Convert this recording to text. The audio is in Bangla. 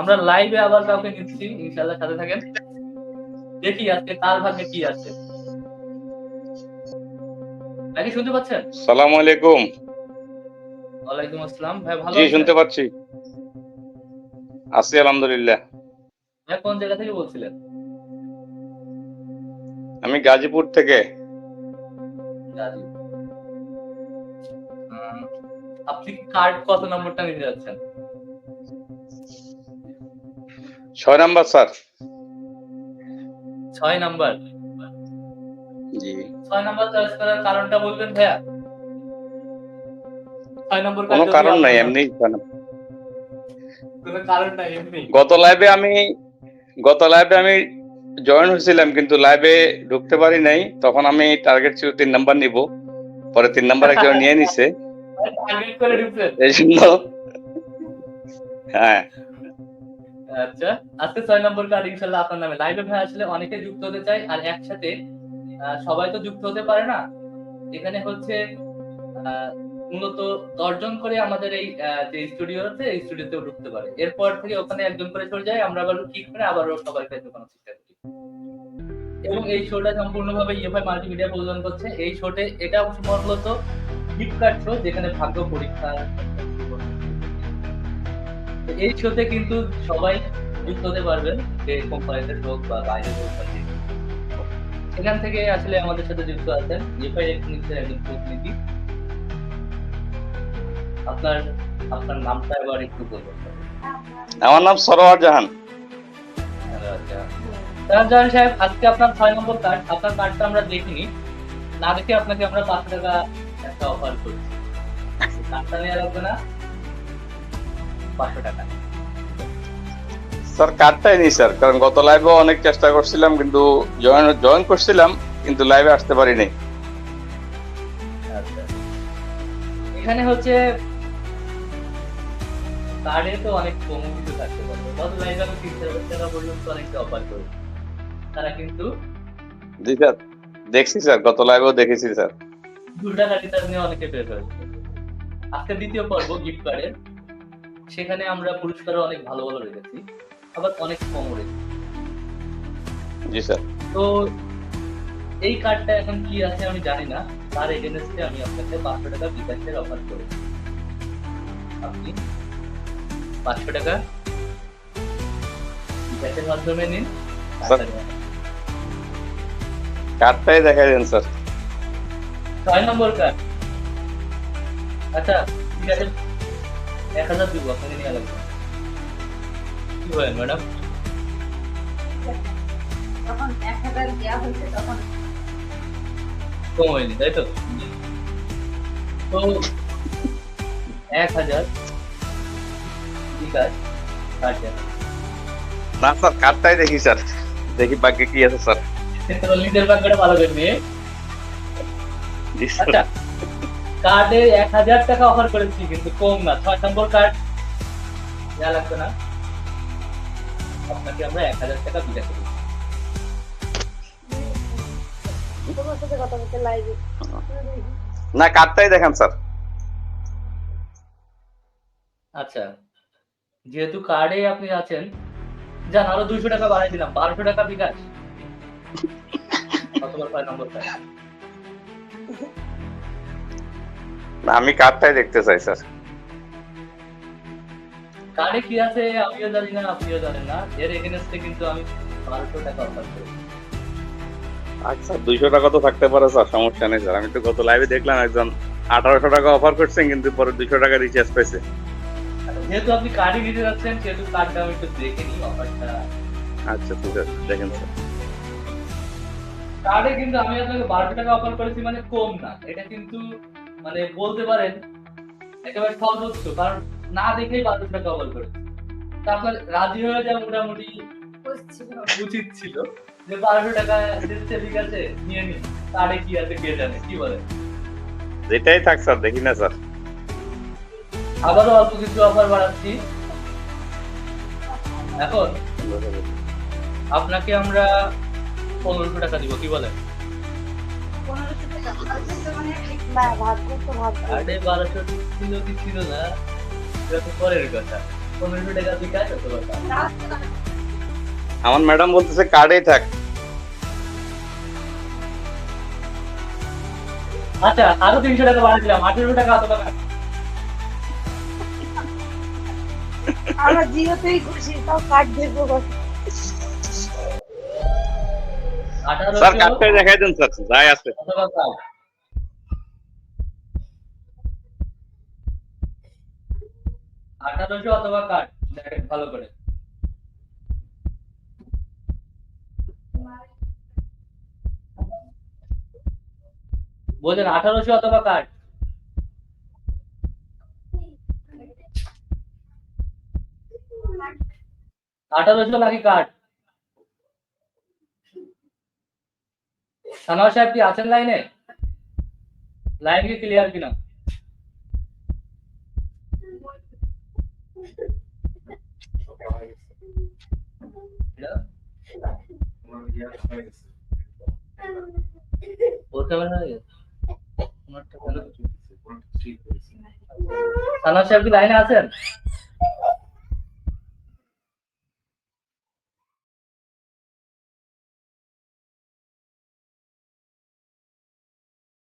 আমরা লাইভে আবার কাউকে নিচ্ছি ইনশাআল্লাহ সাথে থাকেন। দেখি আজকে কার ভাগ্যে কি আছে। নাকি শুনতে পাচ্ছেন? সালাম আলাইকুম। ওয়ালাইকুম আসসালাম। ভাই ভালো জি শুনতে পাচ্ছি। আছি আলহামদুলিল্লাহ। ভাই কোন জায়গা থেকে বলছিলেন? আমি গাজীপুর থেকে। আপনি কার্ড কত নম্বরটা নিতে যাচ্ছেন? ছয় নাম্বার স্যার। ছয় নাম্বার? জি। ছয় নাম্বার চয়েস করার কারণটা বলবেন ভাইয়া? ছয় নম্বর কোনো কারণ নাই এমনি কোনো কারণ নাই এমনি। গত লাইভে আমি গত লাইভে আমি জয়েন হয়েছিলাম কিন্তু লাইভে ঢুকতে পারি নাই। তখন আমি টার্গেট ছিল তিন নাম্বার নিব। পরে তিন নাম্বার একজন নিয়ে নিছে। এই জন্য হ্যাঁ। আচ্ছা আজকে ছয় নম্বর কার্ড ইনশাল্লাহ আপনার নামে লাইভে ভাই আসলে অনেকে যুক্ত হতে চায়, আর একসাথে সবাই তো যুক্ত হতে পারে না। এখানে হচ্ছে মূলত দশজন করে আমাদের এই যে স্টুডিও আছে, এই স্টুডিওতেও ঢুকতে পারে। এরপর থেকে ওখানে একজন করে চলে যায়, আমরা আবার ঠিক করে আবারও সবাইকে ঢোকানোর চেষ্টা করি এবং এই শোটা সম্পূর্ণভাবে ইএফআই মাল্টিমিডিয়া প্রযোজন করছে। এই শোতে এটা মূলত ফ্লিপকার্ট শো যেখানে ভাগ্য পরীক্ষা এই শোতে কিন্তু সবাই যুক্ত হতে পারবেন যে কোম্পানিতে হোক বা বাইরে হোক বা সেখান থেকে আসলে আমাদের সাথে যুক্ত আছেন ইএফআই ইলেকট্রনিক্সের একজন প্রতিনিধি আপনার আপনার নামটা এবার একটু বলবেন আমার নাম সরোয়ার জাহান। জাহান সাহেব আজকে আপনার ছয় নম্বর কার্ড আপনার কার্ডটা আমরা দেখিনি। না দেখে আপনাকে আমরা পাঁচশো টাকা একটা অফার করছি। কার্ডটা নেওয়া লাগবে না। পাঁচশো টাকা। স্যার কার্ডটাই নেই স্যার কারণ গত লাইভে অনেক চেষ্টা করছিলাম কিন্তু জয়েন জয়েন করছিলাম কিন্তু লাইভে আসতে পারি নাই আচ্ছা। এখানে হচ্ছে কার্ডে তো অনেক কম কিছু থাকতে পারে। গত লাইভে আমি হাজার টাকা পর্যন্ত অনেকটা অফার করি। তারা কিন্তু জি স্যার দেখছি স্যার গত লাইভেও দেখেছি স্যার। নিয়ে অনেকে বের হয়েছে আজকে দ্বিতীয় পর্ব গিফট কার্ডের সেখানে আমরা পুরস্কারও অনেক ভালো ভালো রেখেছি আবার অনেক কমও রেখেছি। জি স্যার। তো এই কার্ডটা এখন কি আছে আমি জানি না তার এগেনস্টে আমি আপনাকে পাঁচশো টাকা বিকাশের অফার করি আপনি পাঁচশো টাকা বিকাশের মাধ্যমে নিন কার্ডটাই দেখা দেন স্যার। ছয় নম্বর কার্ড। আচ্ছা ঠিক আছে। এক হাজার দিব আপনাকে নিয়ে লাগবে কি বলেন ম্যাডাম যখন এক হাজার দেওয়া হয়েছে তখন কম হয়নি তাই তো? তো এক হাজার বিকাশ ষাট টাকা না স্যার কার্ডটাই দেখি স্যার। দেখি বাকি কি আছে স্যার। নিজের ব্যাংকটা ভালো করে নিয়ে। আচ্ছা কার্ডে এক হাজার টাকা অফার করেছি কিন্তু কম না। ছয় নম্বর কার্ড দেওয়া লাগবে না আপনাকে আমরা এক হাজার টাকা বিকাশ করি না কার্ডটাই দেখান স্যার। আচ্ছা যেহেতু কার্ডে আপনি আছেন যান আরও দুইশো টাকা বাড়াই দিলাম বারোশো টাকা বিকাশ। অথবা ছয় নম্বর কার্ড আমি কার্ডটাই দেখতে চাই স্যার। কার্ডে কি আছে? আমিও জানি না আপনিও জানেন না। এর এগেনস্টে কিন্তু আমি বারোশো টাকা অফার করি। আচ্ছা দুইশো টাকা তো থাকতে পারে স্যার সমস্যা নেই স্যার। আমি তো গত লাইভে দেখলাম একজন আঠারোশো টাকা অফার করছেন কিন্তু পরে দুইশো টাকা রিচার্জ পাইছে। আচ্ছা, যেহেতু আপনি কার্ডই নিতে যাচ্ছেন সেহেতু কার্ডটা আমি একটু দেখে নিই অফারটা আচ্ছা ঠিক আছে দেখেন স্যার। কার্ডে কিন্তু আমি আপনাকে বারোশো টাকা অফার করেছি মানে কম না। এটা কিন্তু মানে বলতে পারেন একেবারে সর্বোচ্চ কারণ না দেখেই বারোশো টাকা অফার তারপর রাজি হয়ে যাওয়া মোটামুটি। উচিত ছিল। যে বারোশো টাকা দিচ্ছে ঠিক আছে নিয়ে নি। কার্ডে কি আছে কে জানে কি বলে? যেটাই থাক স্যার দেখি না স্যার। আবারও অল্প কিছু অফার বাড়াচ্ছি। এখন আপনাকে আমরা পনেরোশো টাকা দিব কি বলেন? পনেরোশো না ভাগ্য তো ভাগ্য। আরে বারোশো ছিল ছিল না? এটা পরের কথা। পনেরোশো টাকা বিকাশ অথবা কার্ড। আমার ম্যাডাম বলতেছে কার্ডেই থাক। আচ্ছা আরও তিনশো টাকা বাড়া দিলাম আঠেরো টাকা অথবা কার্ড। আমরা জিওতেই খুশি তাও কার্ড দেখব স্যার কার্ডটাই দেখাই দেন স্যার যাই আছে। আঠারোশো অথবা কার্ড দেখেন ভালো করে। বলছেন আঠারোশো অথবা কার্ড আঠারোশো নাকি কার্ড সানোয়ার সাহেব কি আছেন লাইনে? লাইন কি ক্লিয়ার কিনা? সানোয়ার সাহেব কি লাইনে আছেন?